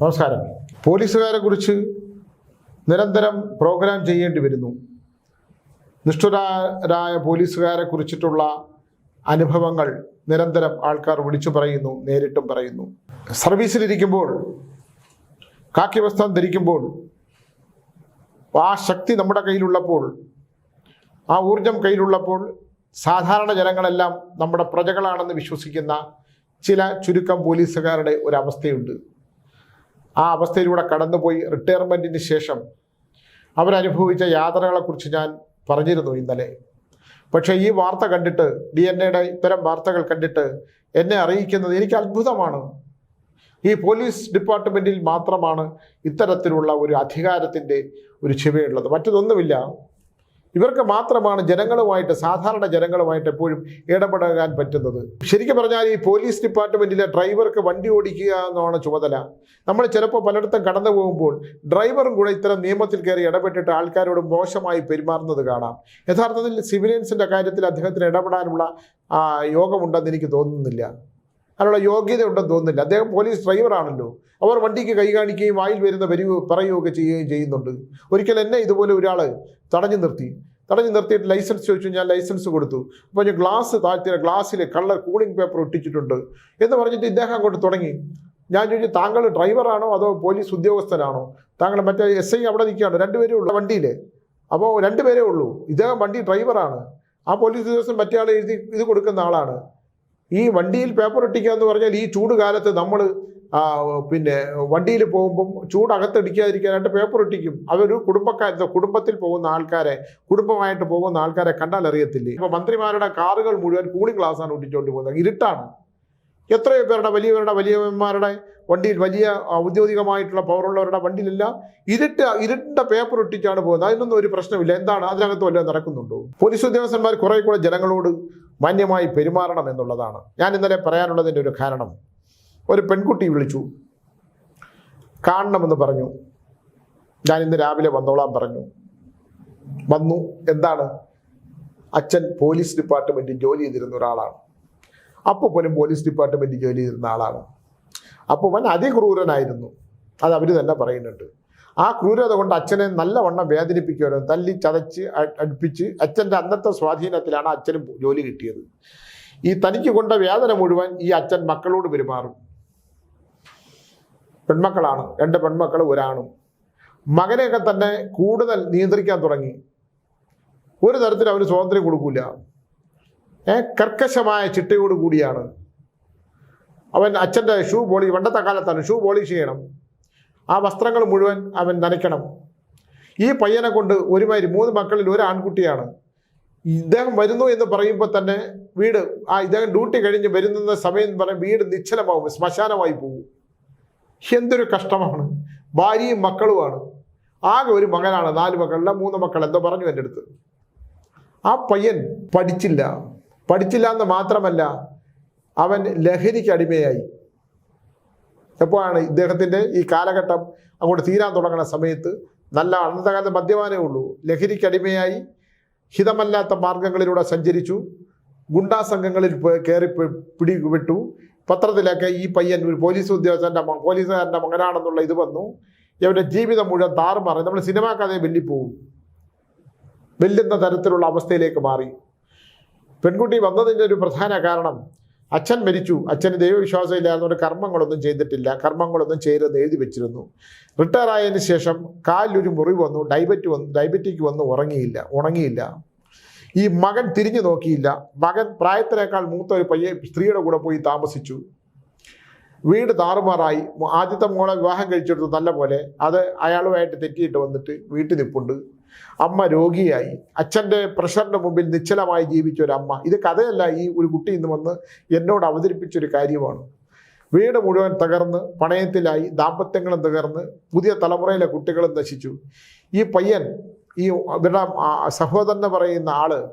നമസ്കാരം. പോലീസുകാരെ കുറിച്ച് നിരന്തരം പ്രോഗ്രാം ചെയ്യേണ്ടി വരുന്നു. നിഷ്ഠുരായ പോലീസുകാരെ കുറിച്ചിട്ടുള്ള അനുഭവങ്ങൾ നിരന്തരം ആൾക്കാർ വിളിച്ചു പറയുന്നു നേരിട്ടും പറയുന്നു. സർവീസിലിരിക്കുമ്പോൾ കാക്കി വസ്ത്രം ധരിക്കുമ്പോൾ ആ ശക്തി നമ്മുടെ കയ്യിലുള്ളപ്പോൾ ആ ഊർജം കയ്യിലുള്ളപ്പോൾ സാധാരണ ജനങ്ങളെല്ലാം നമ്മുടെ പ്രജകളാണെന്ന് വിശ്വസിക്കുന്ന ചില ചുരുക്കം പോലീസുകാരുടെ ഒരവസ്ഥയുണ്ട് ആ അവസ്ഥയിലൂടെ കടന്നുപോയി റിട്ടയർമെന്റിന് ശേഷം അവരനുഭവിച്ച യാതനകളെക്കുറിച്ച് ഞാൻ പറഞ്ഞിരുന്നു ഇന്നലെ. പക്ഷേ ഈ വാർത്ത കണ്ടിട്ട് ഡി എൻ എയുടെ ഇത്തരം വാർത്തകൾ കണ്ടിട്ട് എന്നെ അറിയിക്കുന്നത് എനിക്ക് അത്ഭുതമാണ്. ഈ പോലീസ് ഡിപ്പാർട്ട്മെന്റിൽ മാത്രമാണ് ഇത്തരത്തിലുള്ള ഒരു അധികാരത്തിന്റെ ഒരു ചിവയുള്ളത് മറ്റതൊന്നുമില്ല. ഇവർക്ക് മാത്രമാണ് ജനങ്ങളുമായിട്ട് സാധാരണ ജനങ്ങളുമായിട്ട് എപ്പോഴും ഇടപെടാൻ പറ്റുന്നത്. ശരിക്കും പറഞ്ഞാൽ ഈ പോലീസ് ഡിപ്പാർട്ട്മെന്റിലെ ഡ്രൈവർക്ക് വണ്ടി ഓടിക്കുക എന്നാണ് ചുമതല. നമ്മൾ ചിലപ്പോൾ പലയിടത്തും കടന്നു പോകുമ്പോൾ ഡ്രൈവറും കൂടെ ഇത്തരം നിയമത്തിൽ കയറി ഇടപെട്ടിട്ട് ആൾക്കാരോട് മോശമായി പെരുമാറുന്നത് കാണാം. യഥാർത്ഥത്തിൽ സിവിലിയൻസിന്റെ കാര്യത്തിൽ അദ്ദേഹത്തിന് ഇടപെടാനുള്ള യോഗമുണ്ടെന്ന് എനിക്ക് തോന്നുന്നില്ല. അതിനുള്ള യോഗ്യത ഉണ്ടെന്ന് തോന്നുന്നില്ല. അദ്ദേഹം പോലീസ് ഡ്രൈവറാണല്ലോ. അവർ വണ്ടിക്ക് കൈ കാണിക്കുകയും വായിൽ വരുന്ന വരിവ് പറയുകയൊക്കെ ചെയ്യുകയും ചെയ്യുന്നുണ്ട്. ഒരിക്കൽ എന്നെ ഇതുപോലെ ഒരാൾ തടഞ്ഞു നിർത്തി. തടഞ്ഞു നിർത്തിയിട്ട് ലൈസൻസ് ചോദിച്ചു ഞാൻ ലൈസൻസ് കൊടുത്തു. അപ്പോൾ ഞാൻ ഗ്ലാസ് താഴ്ത്തിയ ഗ്ലാസ്സിൽ കള്ളർ കൂളിംഗ് പേപ്പർ ഒട്ടിച്ചിട്ടുണ്ട്. എന്ന് പറഞ്ഞിട്ട് ഇദ്ദേഹം അങ്ങോട്ട് തുടങ്ങി. ഞാൻ ചോദിച്ചു താങ്കൾ ഡ്രൈവറാണോ അതോ പോലീസ് ഉദ്യോഗസ്ഥനാണോ? താങ്കൾ മറ്റേ എസ് ഐ അവിടെ നിൽക്കുകയാണ്. രണ്ടുപേരേ ഉള്ളൂ വണ്ടിയിൽ അപ്പോൾ രണ്ടുപേരേ ഉള്ളൂ. ഇദ്ദേഹം വണ്ടി ഡ്രൈവറാണ്. ആ പോലീസ് ഉദ്യോഗസ്ഥൻ മറ്റേ ആൾ എഴുതി ഇത് കൊടുക്കുന്ന ആളാണ്. ഈ വണ്ടിയിൽ പേപ്പർ ഒട്ടിക്കുക എന്ന് പറഞ്ഞാൽ ഈ ചൂട് കാലത്ത് നമ്മൾ പിന്നെ വണ്ടിയിൽ പോകുമ്പം ചൂട് അകത്തടിക്കാതിരിക്കാനായിട്ട് പേപ്പർ ഒട്ടിക്കും അതൊരു കുടുംബക്കാരത്തെ കുടുംബത്തിൽ പോകുന്ന ആൾക്കാരെ കുടുംബമായിട്ട് പോകുന്ന ആൾക്കാരെ കണ്ടാൽ അറിയത്തില്ലേ? ഇപ്പൊ മന്ത്രിമാരുടെ കാറുകൾ മുഴുവൻ കൂളിംഗ് ഗ്ലാസ്സാണ് ഒട്ടിച്ചുകൊണ്ട് പോകുന്നത്. ഇരുട്ടാണ്. എത്രയോ പേരുടെ വലിയവരുടെ വലിയവന്മാരുടെ വണ്ടിയിൽ വലിയ ഔദ്യോഗികമായിട്ടുള്ള പവറുള്ളവരുടെ വണ്ടിയിലെല്ലാം ഇരുട്ട് ഇരുണ്ട പേപ്പർ ഒട്ടിച്ചാണ് പോകുന്നത്. അതിനൊന്നും ഒരു പ്രശ്നമില്ല. എന്താണ്? അതിനകത്ത് വല്ലതും നടക്കുന്നുണ്ടോ? പോലീസ് ഉദ്യോഗസ്ഥന്മാർ കുറെ കൂടെ ജനങ്ങളോട് മാന്യമായി പെരുമാറണം എന്നുള്ളതാണ്. ഞാൻ ഇന്നലെ പറയാനുള്ളതിന്റെ ഒരു കാരണം. ഒരു പെൺകുട്ടി വിളിച്ചു. കാണണമെന്ന് പറഞ്ഞു. ഞാൻ ഇന്ന് രാവിലെ വന്നോളാൻ പറഞ്ഞു. വന്നു. എന്താണ്? അച്ഛൻ പോലീസ് ഡിപ്പാർട്ട്മെന്റിൽ ജോലി ചെയ്തിരുന്ന ഒരാളാണ്. അപ്പോൾ പോലും പോലീസ് ഡിപ്പാർട്ട്മെന്റിൽ ജോലി ചെയ്തിരുന്ന ആളാണ്. അപ്പോൾ അവൻ അതിക്രൂരനായിരുന്നു. അത് അവർ തന്നെ പറയുന്നുണ്ട്. ആ ക്രൂരത കൊണ്ട് അച്ഛനെ നല്ലവണ്ണം വേദനിപ്പിക്കുമായിരുന്നു തല്ലി ചതച്ച് അടുപ്പിച്ച് അച്ഛന്റെ അന്നത്തെ സ്വാധീനത്തിലാണ് അച്ഛനും ജോലി കിട്ടിയത്. ഈ തനിക്ക് കൊണ്ട വേദന മുഴുവൻ ഈ അച്ഛൻ മക്കളോട് പെരുമാറും. പെൺമക്കളാണ്. രണ്ട് പെൺമക്കൾ ഒരാണും. മകനെയൊക്കെ തന്നെ കൂടുതൽ നിയന്ത്രിക്കാൻ തുടങ്ങി. ഒരു തരത്തിൽ അവന് സ്വാതന്ത്ര്യം കൊടുക്കൂല. ഏ കർക്കശമായ ചിട്ടയോട് കൂടിയാണ്. അവൻ അച്ഛന്റെ ഷൂ പോളി പണ്ടത്തെ കാലത്താണ് ഷൂ പോളിഷ് ചെയ്യണം. ആ വസ്ത്രങ്ങൾ മുഴുവൻ അവൻ നനയ്ക്കണം. ഈ പയ്യനെ കൊണ്ട് ഒരുമാതിരി മൂന്ന് മക്കളിൽ ഒരു ആൺകുട്ടിയാണ് ഇദ്ദേഹം വരുന്നു എന്ന് പറയുമ്പോൾ തന്നെ വീട് ആ ഇദ്ദേഹം ഡ്യൂട്ടി കഴിഞ്ഞ് വരുന്ന സമയം എന്ന് പറഞ്ഞാൽ വീട് നിശ്ചലമാവും ശ്മശാനമായി പോകും എന്തൊരു കഷ്ടമാണ്. ഭാര്യയും മക്കളുമാണ്. ആകെ ഒരു മകനാണ് നാല് മക്കളുടെ മൂന്ന് മക്കൾ എന്തോ പറഞ്ഞു എന്റെ അടുത്ത്. ആ പയ്യൻ പഠിച്ചില്ല. പഠിച്ചില്ല എന്ന് മാത്രമല്ല അവൻ ലഹരിക്ക് അടിമയായി. എപ്പോഴാണ് ഇദ്ദേഹത്തിന്റെ ഈ കാലഘട്ടം അങ്ങോട്ട് തീരാൻ തുടങ്ങുന്ന സമയത്ത് നല്ല അന്നത്തെ കാലത്ത് മദ്യപാനേ ഉള്ളൂ ലഹരിക്കടിമയായി ഹിതമല്ലാത്ത മാർഗങ്ങളിലൂടെ സഞ്ചരിച്ചു. ഗുണ്ടാ സംഘങ്ങളിൽ കയറി പിടിവിട്ടു. പത്രത്തിലൊക്കെ ഈ പയ്യൻ ഒരു പോലീസ് ഉദ്യോഗസ്ഥന്റെ പോലീസുകാരന്റെ മകനാണെന്നുള്ള ഇത് വന്നു. ഇവരുടെ ജീവിതം മുഴുവൻ താറുമാറി നമ്മൾ സിനിമാ കഥയെ വെല്ലിപ്പോവും. വെല്ലുന്ന തരത്തിലുള്ള അവസ്ഥയിലേക്ക് മാറി. പെൺകുട്ടി വന്നതിന്റെ ഒരു പ്രധാന കാരണം അച്ഛൻ മരിച്ചു. അച്ഛന് ദൈവവിശ്വാസം ഇല്ലാത്തതുകൊണ്ട് കർമ്മങ്ങളൊന്നും ചെയ്തിട്ടില്ല. കർമ്മങ്ങളൊന്നും ചെയ്തെന്ന് എഴുതി വെച്ചിരുന്നു. റിട്ടയർ ആയതിനു ശേഷം കാലിലൊരു മുറി വന്നു. ഡയബറ്റ് വന്നു. ഡയബറ്റിക് വന്നു. ഉറങ്ങിയില്ല. ഉണങ്ങിയില്ല. ഈ മകൻ തിരിഞ്ഞു നോക്കിയില്ല. മകൻ പ്രായത്തിനേക്കാൾ മൂത്ത ഒരു പയ്യെ സ്ത്രീയുടെ കൂടെ പോയി താമസിച്ചു. വീട് താറുമാറായി. ആദ്യത്തെ മോളെ വിവാഹം കഴിച്ചെടുത്തു നല്ല പോലെ അത് അയാളുമായിട്ട് തെറ്റിയിട്ട് വന്നിട്ട് വീട്ടിൽ നിൽപ്പുണ്ട് അമ്മ രോഗിയായി. അച്ഛന്റെ പ്രഷറിന്റെ മുമ്പിൽ നിശ്ചലമായി ജീവിച്ച ഒരു അമ്മ. ഇത് കഥയല്ല. ഈ ഒരു കുട്ടി ഇന്ന് വന്ന് എന്നോട് അവതരിപ്പിച്ചൊരു കാര്യമാണ്. വീട് മുഴുവൻ തകർന്ന് പണയത്തിലായി ദാമ്പത്യങ്ങളും തകർന്ന് പുതിയ തലമുറയിലെ കുട്ടികളും നശിച്ചു. ഈ പയ്യൻ ഈ ഇവരുടെ സഹോദരനെ പറയുന്ന ആൾ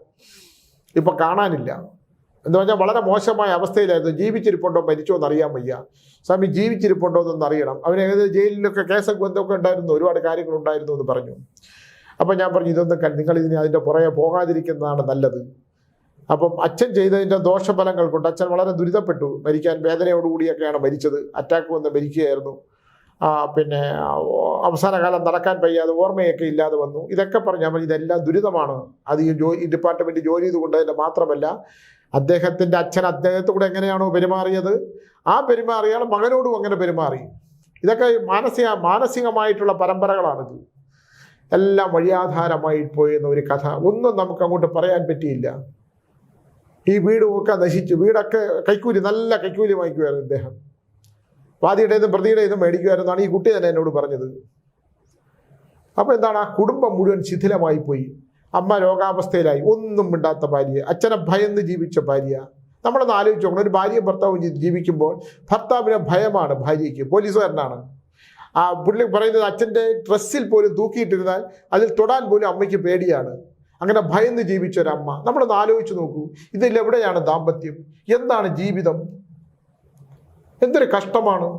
ഇപ്പൊ കാണാനില്ല. എന്ന് പറഞ്ഞാൽ വളരെ മോശമായ അവസ്ഥയിലായിരുന്നു. ജീവിച്ചിരിപ്പുണ്ടോ മരിച്ചോ എന്നറിയാൻ വയ്യ. സ്വാമി ജീവിച്ചിരിപ്പുണ്ടോ എന്നൊന്ന് അറിയണം. അവന് ഏത് ജയിലിലൊക്കെ കേസൊക്കെ എന്തൊക്കെ ഉണ്ടായിരുന്നു. ഒരുപാട് കാര്യങ്ങൾ ഉണ്ടായിരുന്നു എന്ന് പറഞ്ഞു. അപ്പം ഞാൻ പറഞ്ഞു ഇതൊന്നും നിങ്ങൾ ഇതിന് അതിന്റെ പുറകെ പോകാതിരിക്കുന്നതാണ് നല്ലത്. അപ്പം അച്ഛൻ ചെയ്തതിന്റെ ദോഷഫലങ്ങൾ കൊണ്ട് അച്ഛൻ വളരെ ദുരിതപ്പെട്ടു. മരിക്കാൻ വേദനയോടുകൂടിയൊക്കെയാണ് മരിച്ചത്. അറ്റാക്ക് വന്ന് മരിക്കുകയായിരുന്നു. പിന്നെ അവസാന കാലം നടക്കാൻ വയ്യാതെ ഓർമ്മയൊക്കെ ഇല്ലാതെ വന്നു. ഇതൊക്കെ പറഞ്ഞാൽ മതി ഇതെല്ലാം ദുരിതമാണ്. അത് ഈ ജോ ഈ ഡിപ്പാർട്ട്മെന്റ് ജോലി ചെയ്തുകൊണ്ടതിന്റെ മാത്രമല്ല അദ്ദേഹത്തിന്റെ അച്ഛൻ അദ്ദേഹത്തോട് എങ്ങനെയാണോ പെരുമാറിയത്? ആ പെരുമാറിയാൽ മകനോടും അങ്ങനെ പെരുമാറി. ഇതൊക്കെ മാനസിക മാനസികമായിട്ടുള്ള പരമ്പരകളാണിത്. എല്ലാം വഴിയാധാരമായി പോയെന്ന ഒരു കഥ. ഒന്നും നമുക്ക് അങ്ങോട്ട് പറയാൻ പറ്റിയില്ല. ഈ വീട് ഒക്കെ നശിച്ചു. വീടൊക്കെ കൈക്കൂലി നല്ല കൈക്കൂലി വാങ്ങിക്കുമായിരുന്നു ഇദ്ദേഹം. വാദിയുടെ നിന്നും പ്രതിയുടെ മേടിക്കുമായിരുന്നാണ് ഈ കുട്ടി തന്നെ എന്നോട് പറഞ്ഞത്. അപ്പോൾ എന്താണ്? ആ കുടുംബം മുഴുവൻ ശിഥിലമായി പോയി. അമ്മ രോഗാവസ്ഥയിലായി. ഒന്നും മിണ്ടാത്ത ഭാര്യ. അച്ഛനെ ഭയന്ന് ജീവിച്ച ഭാര്യ. നമ്മളൊന്ന് ആലോചിച്ച് നോക്കണം. ഒരു ഭാര്യയും ഭർത്താവും ജീവിക്കുമ്പോൾ ഭർത്താവിനെ ഭയമാണ് ഭാര്യയ്ക്ക്. പോലീസുകാരനാണ്. ആ പുള്ളി പറയുന്നത് അച്ഛന്റെ ഡ്രസ്സിൽ പോലും തൂക്കിയിട്ടിരുന്നാൽ അതിൽ തൊടാൻ പോലും അമ്മയ്ക്ക് പേടിയാണ്. അങ്ങനെ ഭയന്ന് ജീവിച്ച ഒരമ്മ നമ്മളൊന്ന് ആലോചിച്ച് നോക്കൂ. ഇതിൽ എവിടെയാണ് ദാമ്പത്യം? എന്താണ് ജീവിതം? എന്തൊരു കഷ്ടമാണ്.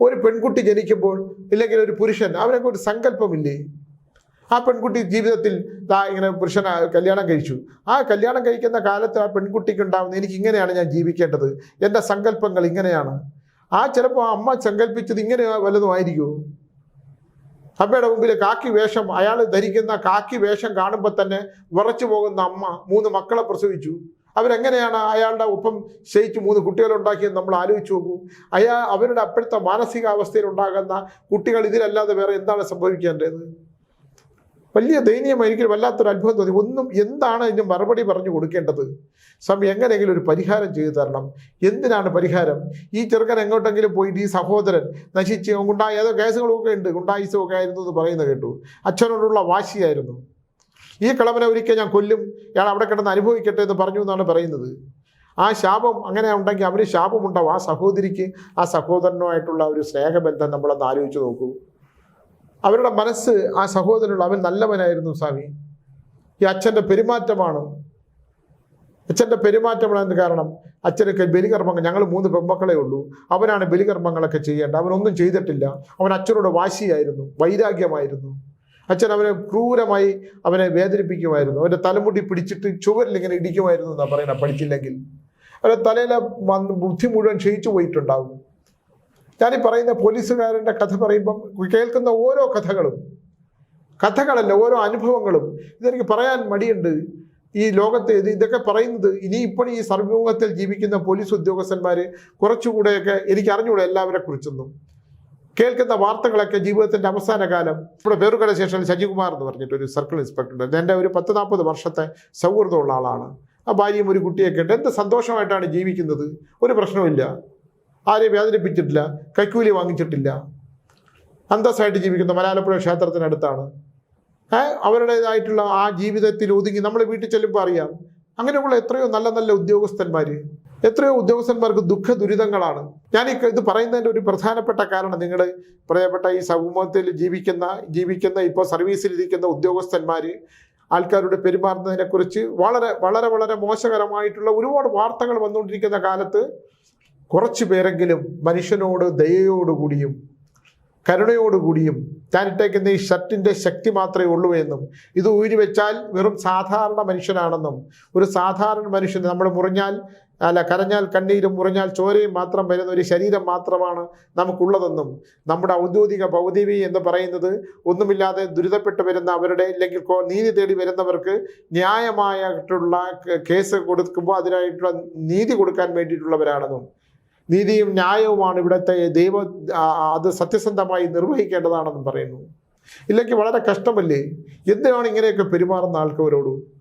ഒരു പെൺകുട്ടി ജനിക്കുമ്പോൾ ഇല്ലെങ്കിൽ ഒരു പുരുഷൻ അവനൊക്കെ ഒരു സങ്കല്പമില്ലേ? ആ പെൺകുട്ടി ജീവിതത്തിൽ ഇങ്ങനെ പുരുഷൻ കല്യാണം കഴിച്ചു. ആ കല്യാണം കഴിക്കുന്ന കാലത്ത് ആ പെൺകുട്ടിക്ക് ഉണ്ടാവുന്ന എനിക്ക് ഇങ്ങനെയാണ് ഞാൻ ജീവിക്കേണ്ടത്. എന്റെ സങ്കല്പങ്ങൾ ഇങ്ങനെയാണ്. ആ ചിലപ്പോൾ അമ്മ സങ്കല്പിച്ചത് ഇങ്ങനെ വല്ലതും ആയിരിക്കുമോ അമ്മയുടെ മുമ്പിൽ കാക്കി വേഷം അയാൾ ധരിക്കുന്ന കാക്കി വേഷം കാണുമ്പോൾ തന്നെ വിറച്ചു പോകുന്ന അമ്മ മൂന്ന് മക്കളെ പ്രസവിച്ചു. അവരെങ്ങനെയാണ് അയാളുടെ ഒപ്പം ശയിച്ച് മൂന്ന് കുട്ടികളുണ്ടാക്കിയെന്ന് നമ്മൾ ആലോചിച്ച് നോക്കൂ. അയാൾ അവരുടെ അപ്പോഴത്തെ മാനസികാവസ്ഥയിൽ ഉണ്ടാകുന്ന കുട്ടികൾ ഇതിലല്ലാതെ വേറെ എന്താണ് സംഭവിക്കേണ്ടത്? വലിയ ദയനീയമായിരിക്കും വല്ലാത്തൊരു അത്ഭുതം തോന്നി. ഒന്നും എന്താണ് ഇതിന് മറുപടി പറഞ്ഞു കൊടുക്കേണ്ടത്? സ്വാമി എങ്ങനെയെങ്കിലും ഒരു പരിഹാരം ചെയ്തു തരണം. എന്തിനാണ് പരിഹാരം? ഈ ചെറുക്കൻ എങ്ങോട്ടെങ്കിലും പോയിട്ട് ഈ സഹോദരൻ നശിച്ച് ഉണ്ടായ ഏതോ കേസുകളൊക്കെ ഉണ്ട് ഗുണ്ടായിസവും ആയിരുന്നു എന്ന് പറയുന്നത് കേട്ടു. അച്ഛനോടുള്ള വാശിയായിരുന്നു. ഈ കളവനെ ഒരിക്കൽ ഞാൻ കൊല്ലും ഇയാൾ അവിടെ കിടന്ന് അനുഭവിക്കട്ടെ എന്ന് പറഞ്ഞു എന്നാണ് പറയുന്നത്. ആ ശാപം അങ്ങനെ ഉണ്ടെങ്കിൽ അവന് ശാപമുണ്ടാവും. ആ സഹോദരിക്ക് ആ സഹോദരനുമായിട്ടുള്ള ഒരു സ്നേഹബന്ധം നമ്മളൊന്ന് ആലോചിച്ച് നോക്കൂ. അവരുടെ മനസ്സ് ആ സഹോദരനുള്ള അവൻ നല്ലവനായിരുന്നു സ്വാമി. ഈ അച്ഛന്റെ പെരുമാറ്റമാണ്. അച്ഛന്റെ പെരുമാറ്റമാണ് കാരണം അച്ഛനൊക്കെ ബലികർമ്മങ്ങൾ ഞങ്ങൾ മൂന്ന് പെൺമക്കളേ ഉള്ളൂ. അവനാണ് ബലികർമ്മങ്ങളൊക്കെ ചെയ്യേണ്ടത്. അവനൊന്നും ചെയ്തിട്ടില്ല. അവൻ അച്ഛനോട് വാശിയായിരുന്നു വൈരാഗ്യമായിരുന്നു. അച്ഛൻ അവനെ ക്രൂരമായി അവനെ വേദനിപ്പിക്കുമായിരുന്നു. അവന്റെ തലമുടി പിടിച്ചിട്ട് ചുവരിൽ ഇങ്ങനെ ഇടിക്കുമായിരുന്നു എന്നാണ് പറയുന്നത്. പഠിച്ചില്ലെങ്കിൽ അവരുടെ തലയിലെ ബുദ്ധി മുഴുവൻ ക്ഷയിച്ചു പോയിട്ടുണ്ടാവും. ഞാനീ പറയുന്ന പോലീസുകാരന്റെ കഥ പറയുമ്പം കേൾക്കുന്ന ഓരോ കഥകളും കഥകളല്ല ഓരോ അനുഭവങ്ങളും. ഇതെനിക്ക് പറയാൻ മടിയുണ്ട്. ഈ ലോകത്ത് ഇത് ഇതൊക്കെ പറയുന്നത് ഇനി ഇപ്പോൾ ഈ സമൂഹത്തിൽ ജീവിക്കുന്ന പോലീസ് ഉദ്യോഗസ്ഥന്മാർ കുറച്ചുകൂടെയൊക്കെ എനിക്ക് അറിഞ്ഞുകൂടെ എല്ലാവരെ കുറിച്ചൊന്നും. കേൾക്കുന്ന വാർത്തകളൊക്കെ ജീവിതത്തിന്റെ അവസാന കാലം. ഇവിടെ വേറുകട സ്റ്റേഷനിൽ ശശികുമാർ എന്ന് പറഞ്ഞിട്ട് ഒരു സർക്കിൾ ഇൻസ്പെക്ടർ ഉണ്ട്. എന്റെ ഒരു പത്ത് നാൽപ്പത് വർഷത്തെ സൗഹൃദമുള്ള ആളാണ്. ആ ഭാര്യയും ഒരു കുട്ടിയൊക്കെ ഉണ്ട്. എന്ത് സന്തോഷമായിട്ടാണ് ജീവിക്കുന്നത്? ഒരു പ്രശ്നവുമില്ല. ആരെയും വേദനിപ്പിച്ചിട്ടില്ല കൈക്കൂലി വാങ്ങിച്ചിട്ടില്ല. അന്തസ്സായിട്ട് ജീവിക്കുന്ന മലയാളപ്പുഴ ക്ഷേത്രത്തിനടുത്താണ് അവരുടേതായിട്ടുള്ള ആ ജീവിതത്തിൽ ഒതുങ്ങി നമ്മൾ വീട്ടിൽ ചെല്ലുമ്പോൾ അറിയാം അങ്ങനെയുള്ള എത്രയോ നല്ല നല്ല ഉദ്യോഗസ്ഥന്മാർ എത്രയോ ഉദ്യോഗസ്ഥന്മാർക്ക് ദുഃഖ ദുരിതങ്ങളാണ്. ഞാൻ ഈ ഇത് പറയുന്നതിന്റെ ഒരു പ്രധാനപ്പെട്ട കാരണം നിങ്ങൾ പ്രിയപ്പെട്ട ഈ സമൂഹത്തിൽ ജീവിക്കുന്ന ജീവിക്കുന്ന ഇപ്പോൾ സർവീസിൽ ഇരിക്കുന്ന ഉദ്യോഗസ്ഥന്മാർ ആൾക്കാരോട് പെരുമാറുന്നതിനെക്കുറിച്ച് വളരെ വളരെ വളരെ മോശകരമായിട്ടുള്ള ഒരുപാട് വാർത്തകൾ വന്നുകൊണ്ടിരിക്കുന്ന കാലത്ത് കുറച്ച് പേരെങ്കിലും മനുഷ്യനോട് ദയയോടുകൂടിയും കരുണയോടുകൂടിയും താനിട്ടേക്കുന്ന ഈ ഷർട്ടിന്റെ ശക്തി മാത്രമേ ഉള്ളൂ എന്നും ഇത് ഊരി വെച്ചാൽ വെറും സാധാരണ മനുഷ്യനാണെന്നും ഒരു സാധാരണ മനുഷ്യൻ നമ്മൾ മുറിഞ്ഞാൽ അല്ല കരഞ്ഞാൽ കണ്ണീരും മുറിഞ്ഞാൽ ചോരയും മാത്രം വരുന്ന ഒരു ശരീരം മാത്രമാണ് നമുക്കുള്ളതെന്നും നമ്മുടെ ഔദ്യോഗിക ഭൗതിവി എന്ന് പറയുന്നത് ഒന്നുമില്ലാതെ ദുരിതപ്പെട്ട് വരുന്ന അവരുടെ ഇല്ലെങ്കിൽ നീതി തേടി വരുന്നവർക്ക് ന്യായമായിട്ടുള്ള കേസ് കൊടുക്കുമ്പോൾ അതിനായിട്ടുള്ള നീതി കൊടുക്കാൻ വേണ്ടിയിട്ടുള്ളവരാണെന്നും നീതിയും ന്യായവുമാണ് ഇവിടുത്തെ ദൈവ അത് സത്യസന്ധമായി നിർവഹിക്കേണ്ടതാണെന്ന് പറയുന്നു. ഇല്ലെങ്കിൽ വളരെ കഷ്ടമല്ലേ? എന്തിനാണ് ഇങ്ങനെയൊക്കെ പെരുമാറുന്ന ആൾക്കാരോട്?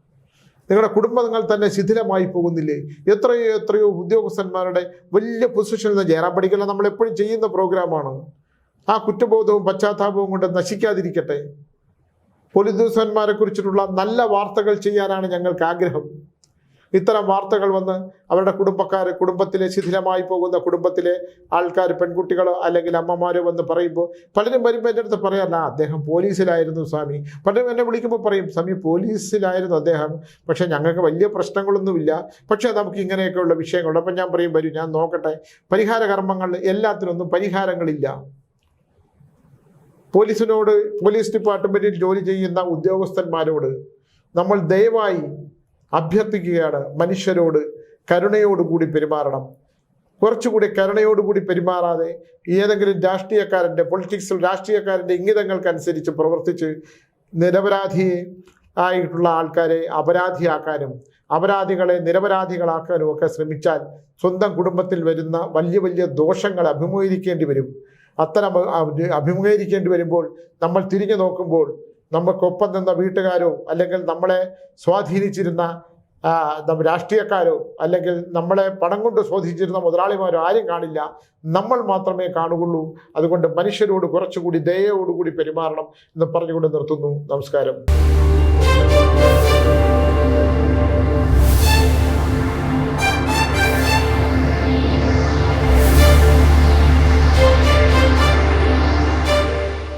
നിങ്ങളുടെ കുടുംബങ്ങൾ തന്നെ ശിഥിലമായി പോകുന്നില്ലേ? എത്രയോ എത്രയോ ഉദ്യോഗസ്ഥന്മാരുടെ വലിയ പൊസിഷനിൽ നിന്ന് ജയറാം പഠിക്കല നമ്മൾ എപ്പോഴും ചെയ്യുന്ന പ്രോഗ്രാമാണ്. ആ കുറ്റബോധവും പശ്ചാത്താപവും കൊണ്ട് നശിക്കാതിരിക്കട്ടെ. പോലീസുകാരന്മാരെ കുറിച്ചിട്ടുള്ള നല്ല വാർത്തകൾ ചെയ്യാനാണ് ഞങ്ങൾക്ക് ആഗ്രഹം. ഇത്തരം വാർത്തകൾ വന്ന് അവരുടെ കുടുംബക്കാർ കുടുംബത്തിലെ ശിഥിലമായി പോകുന്ന കുടുംബത്തിലെ ആൾക്കാർ പെൺകുട്ടികളോ അല്ലെങ്കിൽ അമ്മമാരോ വന്ന് പറയുമ്പോൾ പലരും വരുമ്പോൾ എന്റെ അടുത്ത് പറയാറില്ല "ആ, അദ്ദേഹം പോലീസിലായിരുന്നു സ്വാമി. പലരും എന്നെ വിളിക്കുമ്പോൾ പറയും സ്വാമി പോലീസിലായിരുന്നു അദ്ദേഹം. പക്ഷേ ഞങ്ങൾക്ക് വലിയ പ്രശ്നങ്ങളൊന്നുമില്ല. പക്ഷേ നമുക്ക് ഇങ്ങനെയൊക്കെയുള്ള വിഷയങ്ങളുണ്ട്. അപ്പം ഞാൻ പറയും വരും ഞാൻ നോക്കട്ടെ. പരിഹാര കർമ്മങ്ങൾ എല്ലാത്തിനൊന്നും പരിഹാരങ്ങളില്ല. പോലീസിനോട് പോലീസ് ഡിപ്പാർട്ട്മെന്റിൽ ജോലി ചെയ്യുന്ന ഉദ്യോഗസ്ഥന്മാരോട് നമ്മൾ ദയവായി അഭ്യർത്ഥിക്കുകയാണ് മനുഷ്യരോട് കരുണയോടുകൂടി പെരുമാറണം. കുറച്ചുകൂടി കരുണയോടുകൂടി പെരുമാറാതെ ഏതെങ്കിലും രാഷ്ട്രീയക്കാരന്റെ പൊളിറ്റിക്സിൽ രാഷ്ട്രീയക്കാരന്റെ ഇംഗിതങ്ങൾക്കനുസരിച്ച് പ്രവർത്തിച്ച് നിരപരാധിയെ ആയിട്ടുള്ള ആൾക്കാരെ അപരാധിയാക്കാനും അപരാധികളെ നിരപരാധികളാക്കാനും ഒക്കെ ശ്രമിച്ചാൽ സ്വന്തം കുടുംബത്തിൽ വരുന്ന വലിയ വലിയ ദോഷങ്ങൾ അഭിമുഖീകരിക്കേണ്ടി വരും. അത്തരം അഭിമുഖീകരിക്കേണ്ടി വരുമ്പോൾ നമ്മൾ തിരിഞ്ഞു നോക്കുമ്പോൾ നമുക്കൊപ്പം നിന്ന വീട്ടുകാരോ അല്ലെങ്കിൽ നമ്മളെ സ്വാധീനിച്ചിരുന്ന രാഷ്ട്രീയക്കാരോ അല്ലെങ്കിൽ നമ്മളെ പണം കൊണ്ട് സ്വാധീനിച്ചിരുന്ന മുതലാളിമാരോ ആരും കാണില്ല. നമ്മൾ മാത്രമേ കാണുകയുള്ളൂ. അതുകൊണ്ട് മനുഷ്യരോട് കുറച്ചുകൂടി ദയയോടുകൂടി പെരുമാറണം എന്ന് പറഞ്ഞുകൊണ്ട് നിർത്തുന്നു. നമസ്കാരം.